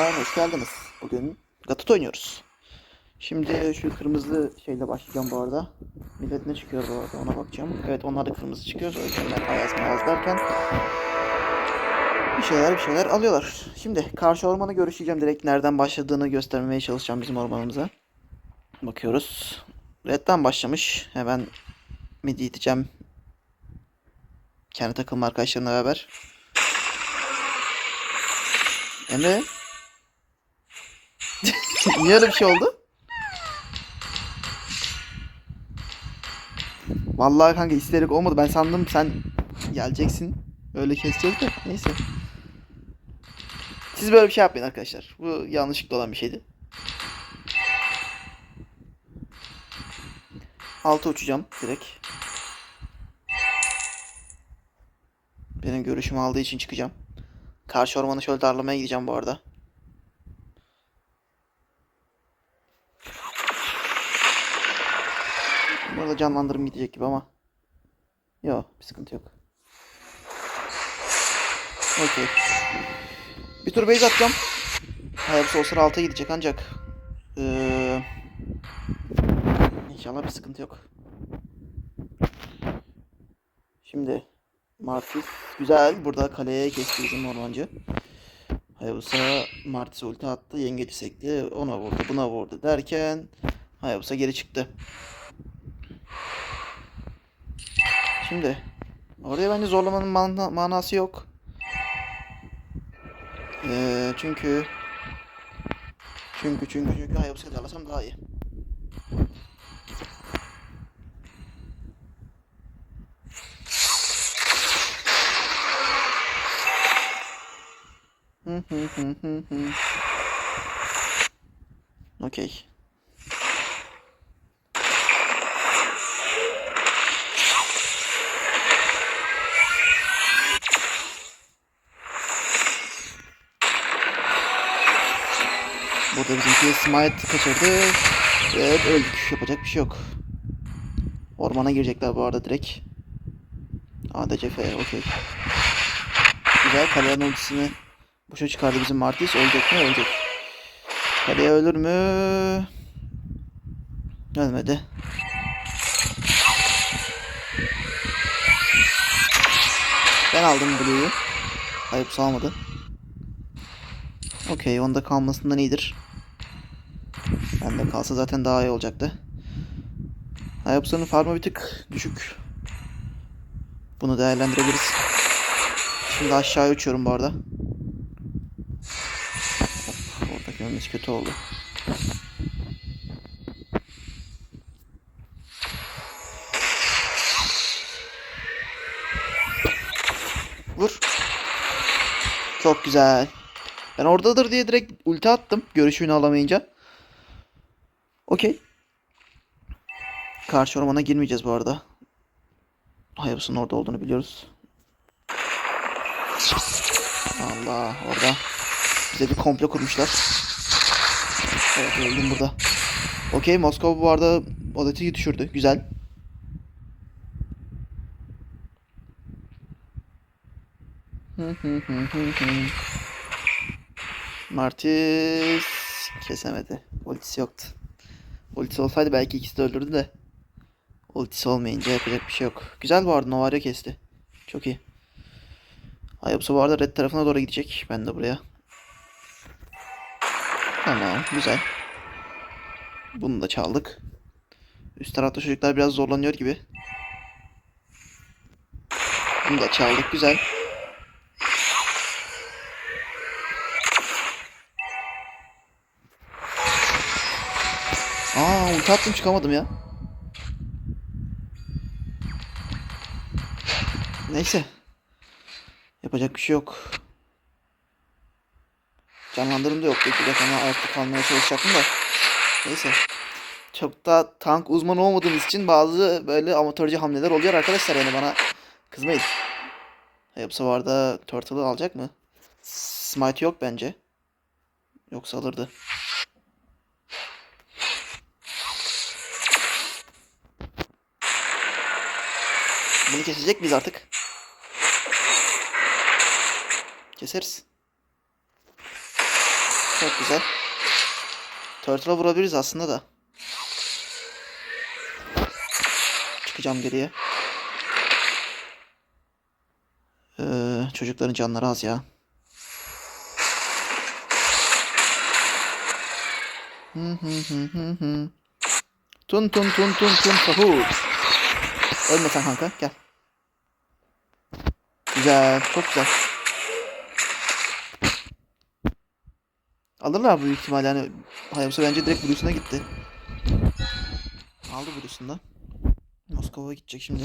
Selamlar, hoş geldiniz. Bugün Gatot oynuyoruz. Şimdi şu kırmızı şeyle başlayacağım bu arada. Millet ne çıkıyor bu arada ona bakacağım. Evet onlar da kırmızı çıkıyor. Ölçümler ayaz mayaz derken bir şeyler bir şeyler alıyorlar. Şimdi karşı ormanı görüşeceğim. Direkt nereden başladığını göstermeye çalışacağım bizim ormanımıza. Bakıyoruz. Red'den başlamış. Hemen midi iteceğim. Kendi takım arkadaşlarımla beraber. Emre. Niye öyle bir şey oldu? Vallahi kanka isterik olmadı. Ben sandım sen geleceksin. Öyle keseceğiz de. Neyse. Siz böyle bir şey yapmayın arkadaşlar. Bu yanlışlıkla olan bir şeydi. Altı uçacağım direkt. Benim görüşüm aldığı için çıkacağım. Karşı ormanı şöyle darlamaya gideceğim bu arada. Burada canlandırım gidecek gibi ama. Yok bir sıkıntı yok. Okey. Bir tur base atacağım. Hayırlısı o sıra alta gidecek ancak. Ee, inşallah bir sıkıntı yok. Şimdi Martis güzel. Burada kaleye kesti bizim ormancı. Hayabusa Martis ulti attı. Yengeci sekti. Ona vurdu buna vurdu derken Hayabusa geri çıktı. Şimdi oraya bence zorlamanın mana- manası yok. Ee, çünkü çünkü çünkü çünkü Hayabusa'yı darlasam daha iyi. Okey. Burada bizimki smite kaçırdı. Evet öldük. Yapacak bir şey yok. Ormana girecekler bu arada direkt. ADCF okey. Güzel Kaleyan ultisini boşa çıkardı bizim Martis. Ölecek mi? Ölecek. Kaleye ölür mü? Ölmedi. Ben aldım Blue'yu. Hayır salmadı. Okey onda kalmasından iyidir. Bende kalsa zaten daha iyi olacaktı. Hayapsa'nın farmı bir tık düşük. Bunu değerlendirebiliriz. Şimdi aşağıya uçuyorum bu arada. Of, oradaki ölmesi kötü oldu. Vur. Çok güzel. Ben oradadır diye direkt ulti attım. Görüşünü alamayınca. Okey. Karşı ormana girmeyeceğiz bu arada. Hayabus'un orada olduğunu biliyoruz. Allah orada. Bize bir komplo kurmuşlar. Evet öldüm burada. Okey Moskova bu arada Odeti'yi düşürdü. Güzel. Martis kesemedi. Ultisi yoktu. Ultisi olsaydı belki ikisi de öldürdü de. Ultisi olmayınca yapacak bir şey yok. Güzel bu arada Novario kesti. Çok iyi. Hayabusa bu arada red tarafına doğru gidecek. Ben de buraya. Tamam güzel. Bunu da çaldık. Üst tarafta çocuklar biraz zorlanıyor gibi. Bunu da çaldık güzel. Aa ulti attım çıkamadım ya. Neyse. Yapacak bir şey yok. Canlandırım da yoktu. İki dakika ayakta kalmaya çalışacaktım da. Neyse. Çok da tank uzmanı olmadığımız için bazı böyle amatörce hamleler oluyor arkadaşlar. Yani bana kızmayın. Hepsi var da Turtle'ı alacak mı? Smite yok bence. Yoksa alırdı. Bunu kesecek miyiz artık? Keseriz. Çok güzel. Turtle'a vurabiliriz aslında da. Çıkacağım geriye. Ee, çocukların canları az ya. Tun tun tun tun tun sahur. Ölme sen kanka gel. Güzel çok güzel. Alırlar büyük ihtimalle yani Hayabusa bence direkt Blue'suna gitti. Aldı Blue'sunda. Moskova'ya gidecek şimdi.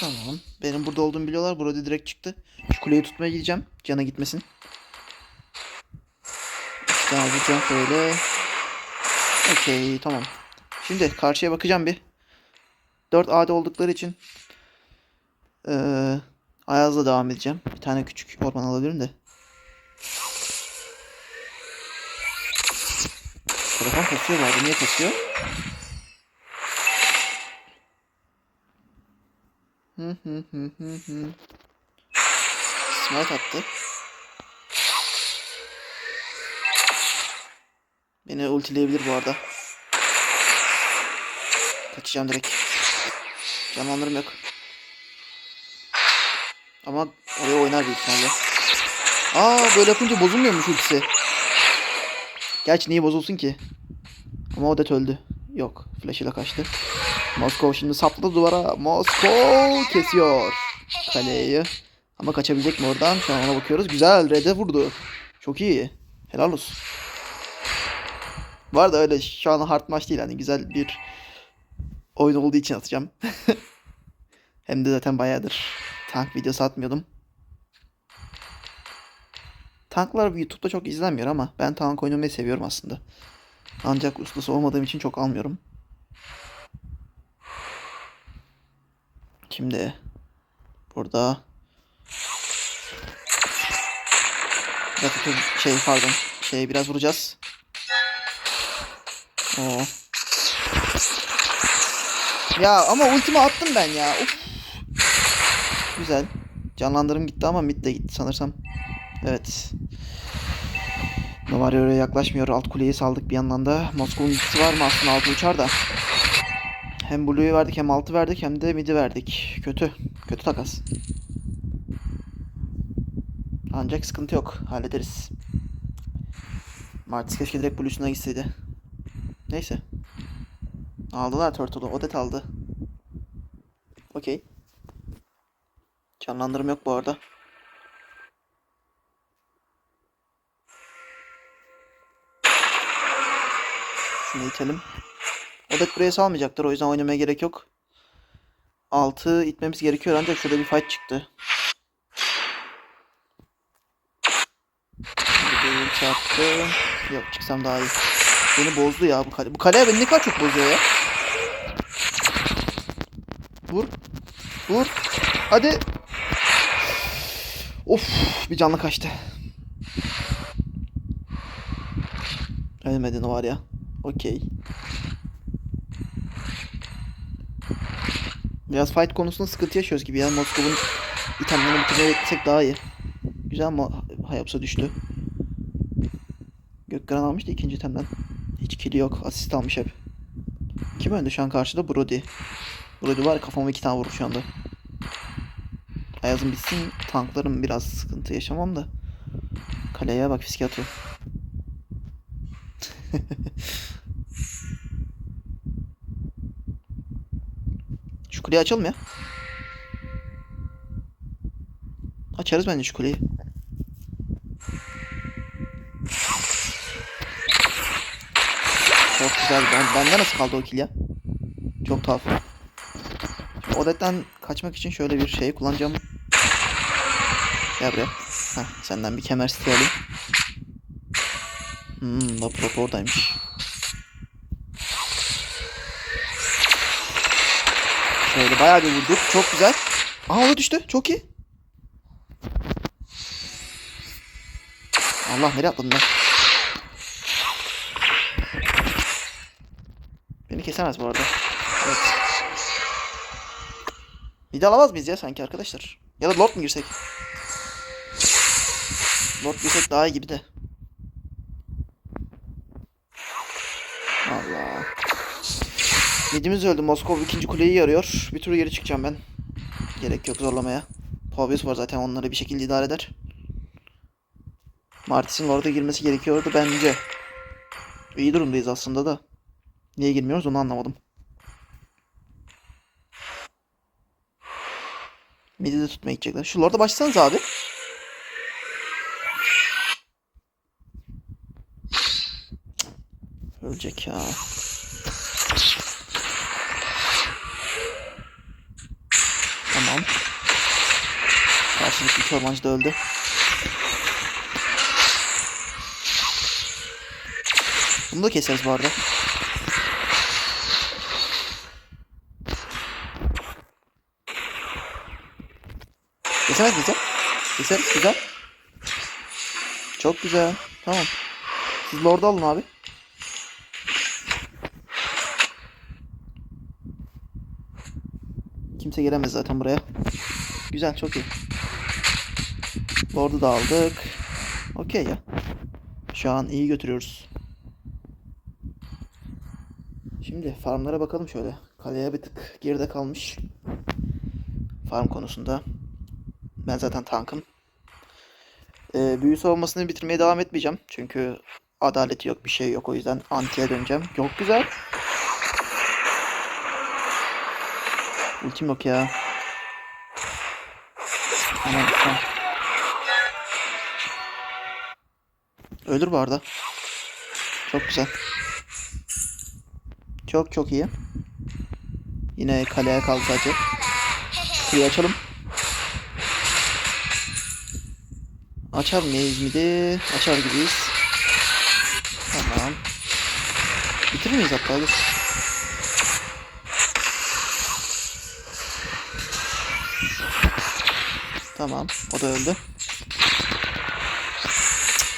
Tamam. Benim burada olduğumu biliyorlar. Burada direkt çıktı. Şu kuleyi tutmaya gideceğim. Cana gitmesin. İşte alacağım şöyle. Okey tamam. Şimdi karşıya bakacağım bir. 4 AD oldukları için eee Ayaz'la devam edeceğim. Bir tane küçük orman alabilirim de. Telefon kasıyor arada. Niye kasıyor? Hı hı hı hı hı. Smite attı. Beni ultileyebilir bu arada. Kaçacağım direkt. Canlandırım yok. Ama oraya oynar büyük ihtimalle. Aa böyle yapınca bozulmuyormuş ultisi. Gerçi niye bozulsun ki? Ama Odet öldü. Yok. Flash ile kaçtı. Moskov şimdi sapladı duvara. Moskov kesiyor. Kaleyi. Ama kaçabilecek mi oradan? Şu an ona bakıyoruz. Güzel. Red'e vurdu. Çok iyi. Helal olsun. Var da öyle şu an hard maç değil. Hani güzel bir oyun olduğu için atacağım. Hem de zaten bayağıdır tank videosu atmıyordum. Tanklar YouTube'da çok izlenmiyor ama ben tank oynamayı seviyorum aslında. Ancak ustası olmadığım için çok almıyorum. Şimdi burada Ratatouille şey pardon şey biraz vuracağız. Oo. Ya ama ultimi attım ben ya. Of. Güzel. Canlandırım gitti ama mid de gitti sanırsam. Evet. Novario oraya yaklaşmıyor. Alt kuleyi saldık bir yandan da. Moskova'nın ultisi var mı aslında altı uçar da. Hem Blue'yu verdik hem altı verdik hem de mid'i verdik. Kötü. Kötü takas. Ancak sıkıntı yok. Hallederiz. Martis keşke direkt Blue'suna gitseydi. Neyse. Aldılar Turtle'u. Odet aldı. Okey. Canlandırım yok bu arada. Şunu itelim. Odet buraya salmayacaktır. O yüzden oynamaya gerek yok. 6 itmemiz gerekiyor ancak şurada bir fight çıktı. Attı. Yok çıksam daha iyi. Beni bozdu ya bu kale. Bu kale beni ne kadar çok bozuyor ya. Vur. Vur. Hadi. Of bir canlı kaçtı. Ölmedi var ya. Okey. Biraz fight konusunda sıkıntı yaşıyoruz gibi ya. Moskov'un itemlerini bitirmeye daha iyi. Güzel ama Hayabusa düştü. Gökkaran almıştı ikinci itemden. Hiç kili yok. Asist almış hep. Kim önde şu an karşıda? Brody. Brody var kafama iki tane vurur şu anda. Ayazım bitsin. Tanklarım biraz sıkıntı yaşamam da. Kaleye bak fiske atıyor. Şu kuleyi açalım ya. Açarız bence şu kuleyi. Çok güzel. Ben, bende nasıl kaldı o kill ya? Çok tuhaf. Odet'ten kaçmak için şöyle bir şey kullanacağım. Gel buraya. Heh, senden bir kemer seti alayım. Hmm, lap lap oradaymış. Şöyle bayağı bir vurduk. Çok güzel. Aha o düştü. Çok iyi. Allah nereye atladım ben? Beni kesemez bu arada. Evet. De alamaz mıyız ya sanki arkadaşlar? Ya da lord mu girsek? Lord desek daha iyi gibi de. Allah. Midimiz öldü. Moskova ikinci kuleyi yarıyor. Bir tur geri çıkacağım ben. Gerek yok zorlamaya. Pobius var zaten onları bir şekilde idare eder. Martis'in orada girmesi gerekiyordu bence. İyi durumdayız aslında da. Niye girmiyoruz onu anlamadım. Midi de tutmaya gidecekler. Şu Lord'a başlasanız abi. Ölecek ya. Tamam. Karşılıklı iki da öldü. Bunu da keseriz bu arada. Miyiz ya? Keseriz güzel. Çok güzel. Tamam. Siz Lord'u alın abi. Kimse gelemez zaten buraya. Güzel çok iyi. Lord'u da aldık. Okey ya. Şu an iyi götürüyoruz. Şimdi farmlara bakalım şöyle. Kaleye bir tık geride kalmış. Farm konusunda. Ben zaten tankım. Ee, büyü savunmasını bitirmeye devam etmeyeceğim. Çünkü adaleti yok bir şey yok. O yüzden antiye döneceğim. Çok güzel. Ultim yok ya. Aman tamam. Ölür bu arada. Çok güzel. Çok çok iyi. Yine kaleye kaldı sadece. Kuleyi açalım. Açar mıyız midi? Açar gibiyiz. Tamam. Bitirir miyiz hatta? Dur. Tamam. O da öldü.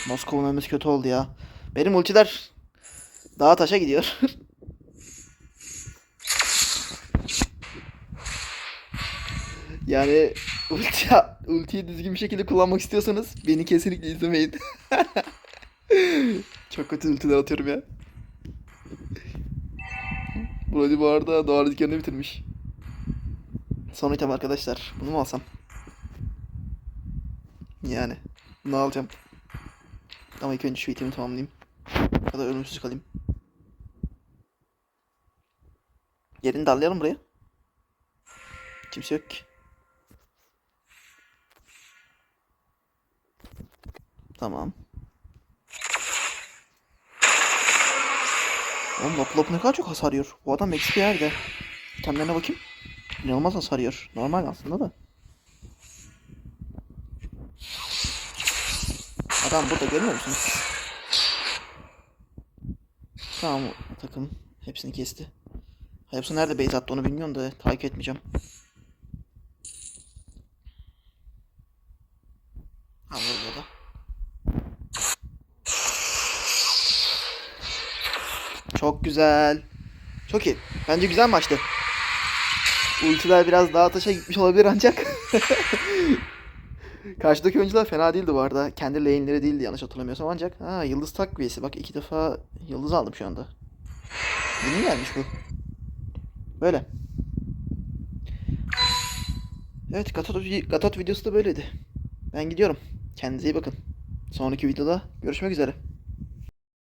Moskova'nın ölmesi kötü oldu ya. Benim ultiler dağa taşa gidiyor. yani ulti, ultiyi düzgün bir şekilde kullanmak istiyorsanız beni kesinlikle izlemeyin. Çok kötü ultiler atıyorum ya. Brody bu arada doğar dükkanını bitirmiş. Son item arkadaşlar. Bunu mu alsam? Yani. Bunu alacağım. Ama ilk önce şu itemi tamamlayayım. Ya da ölümsüz kalayım. Yerini darlayalım buraya. Kimse yok ki. Tamam. Oğlum lop lop ne kadar çok hasar yiyor. Bu adam XP yerde. İtemlerine bakayım. İnanılmaz hasar yiyor. Normal aslında da. Adam burada görmüyor musunuz? Tamam takım hepsini kesti. Hepsi nerede base attı onu bilmiyorum da takip etmeyeceğim. Ha burada da. Çok güzel. Çok iyi. Bence güzel maçtı. Ultiler biraz daha taşa gitmiş olabilir ancak. Karşıdaki oyuncular fena değildi bu arada. Kendi lane'leri değildi yanlış hatırlamıyorsam ancak. Ha yıldız takviyesi. Bak iki defa yıldız aldım şu anda. Yeni gelmiş bu. Böyle. Evet Gatot, Gatot videosu da böyleydi. Ben gidiyorum. Kendinize iyi bakın. Sonraki videoda görüşmek üzere.